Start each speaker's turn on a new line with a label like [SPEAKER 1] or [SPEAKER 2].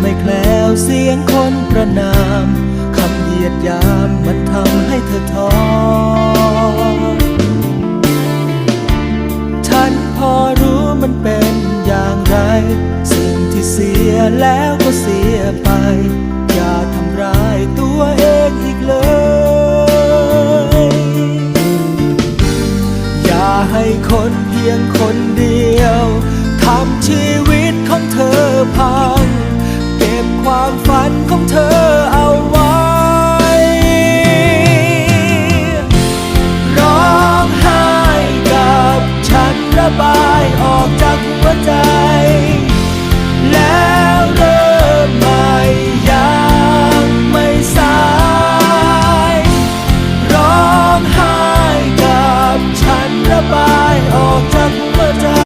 [SPEAKER 1] ไม่แคล้วเสียงคนประนามคำเหยียดยามมันทำให้เธอท้อฉันพอรู้มันเป็นอย่างไร สิ่งที่เสียแล้วก็เสียไป อย่าทำร้ายตัวเองอีกเลย อย่าให้คนเพียงคนเดียวทำชีวิตของเธอพัง ของเธอเอาไว้ ร้องไห้กับฉันระบายออกจากหัวใจ แล้วเริ่มใม่ยังไม่สาย ร้องไห้กับฉันระบายออกจากหัวใจ